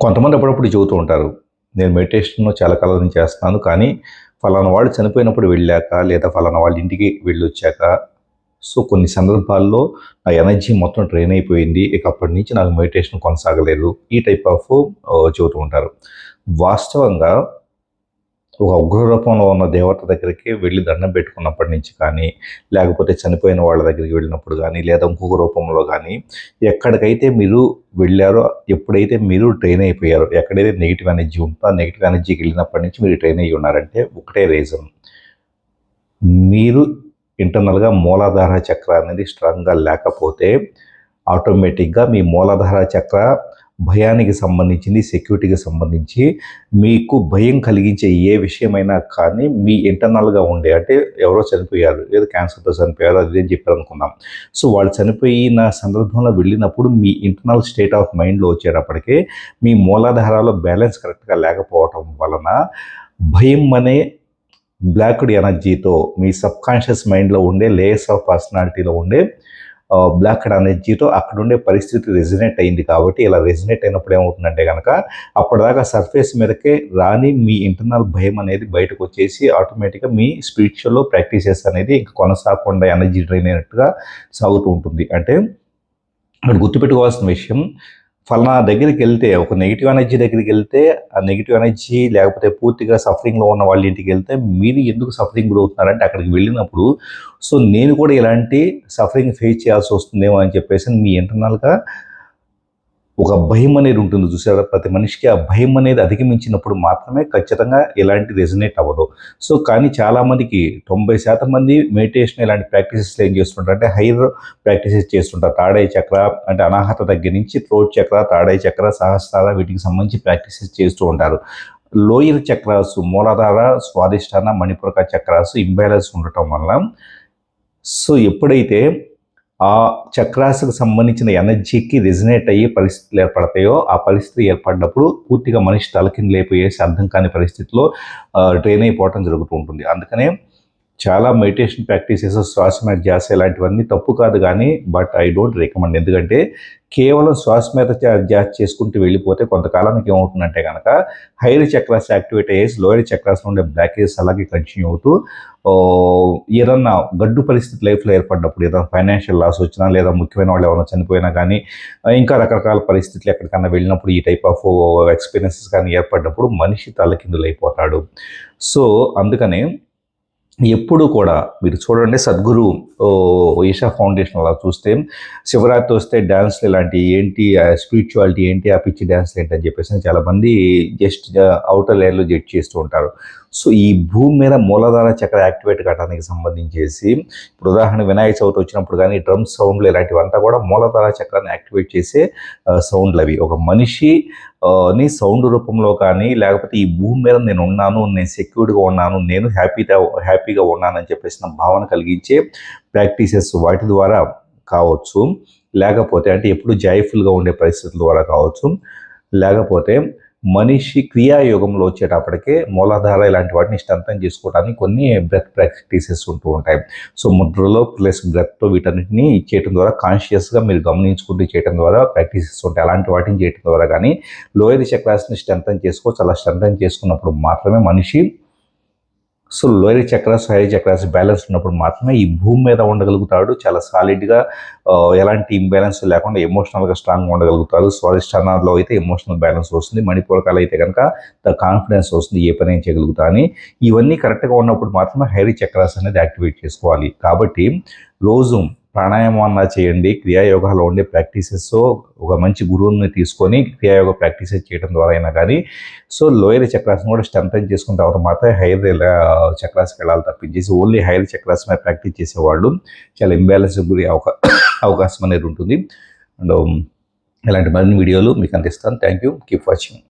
కొంతమంది అప్పుడప్పుడు చెబుతూ ఉంటారు నేను మెడిటేషన్ చాలా కాలం నుంచి చేస్తున్నాను కానీ ఫలానా వాళ్ళు చనిపోయినప్పుడు వెళ్ళాక లేదా ఫలానా వాళ్ళ ఇంటికి వెళ్ళొచ్చాక సో కొన్ని సందర్భాల్లో నా ఎనర్జీ మొత్తం ట్రైన్ అయిపోయింది. ఇక అప్పటి నుంచి నాకు మెడిటేషన్ కొనసాగలేదు. ఈ టైప్ ఆఫ్ చెబుతూ ఉంటారు. వాస్తవంగా ఒక ఉగ్రరూపంలో ఉన్న దేవత దగ్గరికి వెళ్ళి దండం పెట్టుకున్నప్పటి నుంచి కానీ లేకపోతే చనిపోయిన వాళ్ళ దగ్గరికి వెళ్ళినప్పుడు కానీ లేదా ఇంకొక రూపంలో కానీ ఎక్కడికైతే మీరు వెళ్ళారో ఎప్పుడైతే మీరు ట్రైన్ అయిపోయారో ఎక్కడైతే నెగిటివ్ ఎనర్జీ ఉంటుందో ఆ నెగిటివ్ ఎనర్జీకి వెళ్ళినప్పటి నుంచి మీరు ట్రైన్ అయ్యి ఉన్నారంటే ఒకటే రీజన్ మీరు ఇంటర్నల్గా మూలాధార చక్ర అనేది స్ట్రాంగ్గా లేకపోతే ఆటోమేటిక్గా మీ మూలాధార చక్ర భయానికి సంబంధించింది సెక్యూరిటీకి సంబంధించి మీకు భయం కలిగించే ఏ విషయమైనా కానీ మీ ఇంటర్నల్గా ఉండే అంటే ఎవరో చనిపోయారు ఏదో క్యాన్సర్తో చనిపోయారు అది అని చెప్పారు అనుకుందాం. సో వాళ్ళు చనిపోయిన సందర్భంలో వెళ్ళినప్పుడు మీ ఇంటర్నల్ స్టేట్ ఆఫ్ మైండ్లో వచ్చేటప్పటికే మీ మూలాధారాలో బ్యాలెన్స్ కరెక్ట్గా లేకపోవటం వలన భయం అనే బ్లాక్డ్ ఎనర్జీతో మీ సబ్కాన్షియస్ మైండ్లో ఉండే లేయర్స్ ఆఫ్ పర్సనాలిటీలో ఉండే బ్లాక్ ఎనర్జీతో అక్కడ ఉండే పరిస్థితి రెజినేట్ అయింది కాబట్టి ఇలా రెజినేట్ అయినప్పుడు ఏమవుతుందంటే కనుక అప్పటిదాకా సర్ఫేస్ మీదకే రాని మీ ఇంటర్నల్ భయం అనేది బయటకు వచ్చేసి ఆటోమేటిక్గా మీ స్పిరిచువల్లో ప్రాక్టీసెస్ అనేది ఇంకా కొనసాగకుండా ఎనర్జీ డ్రైన్ అయినట్టుగా సాగుతూ ఉంటుంది. అంటే ఇక్కడ గుర్తుపెట్టుకోవాల్సిన విషయం ఫలానా దగ్గరికి వెళ్తే ఒక నెగిటివ్ ఎనర్జీ దగ్గరికి వెళ్తే ఆ నెగిటివ్ ఎనర్జీ లేకపోతే పూర్తిగా సఫరింగ్లో ఉన్న వాళ్ళ ఇంటికి వెళ్తే మీరు ఎందుకు సఫరింగ్ గురవుతున్నారంటే అక్కడికి వెళ్ళినప్పుడు సో నేను కూడా ఇలాంటి సఫరింగ్ ఫేస్ చేయాల్సి వస్తుందేమో అని చెప్పేసి మీ ఇంటర్నల్గా ఒక భయం అనేది ఉంటుంది. చూసారా? ప్రతి మనిషికి ఆ భయం అనేది అధిగమించినప్పుడు మాత్రమే ఖచ్చితంగా ఇలాంటి రెజనేట్ అవ్వదు. సో కానీ చాలామందికి తొంభై శాతం మంది మెడిటేషన్ ఇలాంటి ప్రాక్టీసెస్ ఏం చేస్తుంటారు? అంటే హైర్ ప్రాక్టీసెస్ చేస్తుంటారు. తాడై చక్ర అంటే అనాహత దగ్గర నుంచి త్రోట్ చక్ర తాడై చక్ర సహస్రాల వీటికి సంబంధించి ప్రాక్టీసెస్ చేస్తూ ఉంటారు. లోయర్ చక్రాస్ మూలాధార స్వాదిష్టాన మణిపురక చక్రాస్ ఇంబ్యాలెన్స్ ఉండటం వల్ల సో ఎప్పుడైతే ఆ చక్రాసుకు సంబంధించిన ఎనర్జీకి రిజనేట్ అయ్యే పరిస్థితులు ఏర్పడతాయో ఆ పరిస్థితి ఏర్పడినప్పుడు పూర్తిగా మనిషి తలకింది లేకపోయేసి అర్థం కాని పరిస్థితిలో డ్రైన్ అయిపోవటం జరుగుతూ ఉంటుంది. అందుకనే చాలా మెడిటేషన్ ప్రాక్టీసెస్ శ్వాస మీద ధ్యాస ఇలాంటివన్నీ తప్పు కాదు కానీ బట్ ఐ డోంట్ రికమెండ్ ఎందుకంటే కేవలం శ్వాస మీద ధ్యాస చేసుకుంటూ వెళ్ళిపోతే కొంతకాలానికి ఏమవుతుందంటే కనుక హైర్ చక్రాస్ యాక్టివేట్ అయ్యేసి లోయర్ చక్రాస్ ఉండే బ్లాకేజ్ అలాగే కంటిన్యూ అవుతూ ఏదన్నా గడ్డు పరిస్థితి లైఫ్లో ఏర్పడినప్పుడు ఏదైనా ఫైనాన్షియల్ లాస్ వచ్చినా లేదా ముఖ్యమైన వాళ్ళు ఎవరైనా చనిపోయినా కానీ ఇంకా రకరకాల పరిస్థితులు ఎక్కడికైనా వెళ్ళినప్పుడు ఈ టైప్ ఆఫ్ ఎక్స్పీరియన్సెస్ కానీ ఏర్పడినప్పుడు మనిషి తలకిందులైపోతాడు. సో అందుకనే ఎప్పుడు కూడా మీరు చూడండి సద్గురు ఈషా ఫౌండేషన్ అలా చూస్తే శివరాత్రి వస్తే డ్యాన్స్లు ఇలాంటి ఏంటి స్పిరిచువాలిటీ ఏంటి ఆ పిచ్చి డ్యాన్స్ ఏంటి అని చెప్పేసి చాలామంది జస్ట్ అవుటర్ లేయర్లో జడ్జ్ చేస్తూ ఉంటారు. సో ఈ భూమి మీద మూలధార చక్ర యాక్టివేట్ కావడానికి సంబంధించేసి ఇప్పుడు ఉదాహరణ వినాయక చవితి వచ్చినప్పుడు కానీ డ్రమ్ సౌండ్లు ఇలాంటివంతా కూడా మూలధార చక్రాన్ని యాక్టివేట్ చేసే సౌండ్లు అవి ఒక మనిషి నీ సౌండ్ రూపంలో కానీ లేకపోతే ఈ భూమి మీద నేను ఉన్నాను నేను సెక్యూర్డ్గా ఉన్నాను నేను హ్యాపీగా హ్యాపీగా ఉన్నానని చెప్పేసి నా భావన కలిగించే ప్రాక్టీసెస్ వాటి ద్వారా కావచ్చు. లేకపోతే అంటే ఎప్పుడు జాయ్ఫుల్గా ఉండే పరిస్థితుల ద్వారా కావచ్చు. లేకపోతే మనిషి క్రియాయోగంలో వచ్చేటప్పటికే మూలాధార ఇలాంటి వాటిని ఇష్టంతం చేసుకోవడానికి కొన్ని బ్రెత్ ప్రాక్టీసెస్ ఉంటూ ఉంటాయి. సో ముద్రలో ప్లస్ బ్రెత్ వీటన్నిటిని చేయడం ద్వారా కాన్షియస్గా మీరు గమనించుకుంటూ చేయడం ద్వారా ప్రాక్టీసెస్ ఉంటాయి. అలాంటి వాటిని చేయడం ద్వారా కానీ లోయర్ చక్రాస్ని స్ట్రెంతం చేసుకోవచ్చు అలా స్ట్రెంతం చేసుకున్నప్పుడు మాత్రమే మనిషి so lower chakras higher chakras balance ఉన్నప్పుడు మాత్రమే ఈ భూమి మీద ఉండగలుగుతాడు. చాలా సాలిడ్గా ఎలాంటి ఇంబ్యాలెన్స్ లేకుండా ఎమోషనల్గా స్ట్రాంగ్గా ఉండగలుగుతారు స్వాధిష్టానాల్లో అయితే ఎమోషనల్ బ్యాలెన్స్ వస్తుంది. మణిపూరకాలు అయితే కనుక ద కాన్ఫిడెన్స్ వస్తుంది ఏ పని చేయగలుగుతా అని. ఇవన్నీ కరెక్ట్గా ఉన్నప్పుడు మాత్రమే హైరీ చక్రాస్ అనేది యాక్టివేట్ చేసుకోవాలి. కాబట్టి రోజు ప్రాణాయామం అన్నా చేయండి క్రియాయోగాలో ఉండే ప్రాక్టీసెస్ ఒక మంచి గురువుని తీసుకొని క్రియాయోగ ప్రాక్టీసెస్ చేయడం ద్వారా అయినా కానీ సో లోయర్ చక్రాస్ని కూడా స్ట్రెంథన్ చేసుకున్న తర్వాత మాత్రమే హైర్ చక్రాస్కి వెళ్ళాలి తప్పించేసి ఓన్లీ హైర్ చక్రాస్ మీద ప్రాక్టీస్ చేసేవాళ్ళు చాలా ఇంబ్యాలెన్స్ గురి అవకాశం అనేది ఉంటుంది. అండ్ ఇలాంటి మరిన్ని వీడియోలు మీకు అందిస్తాను. Thank you keep watching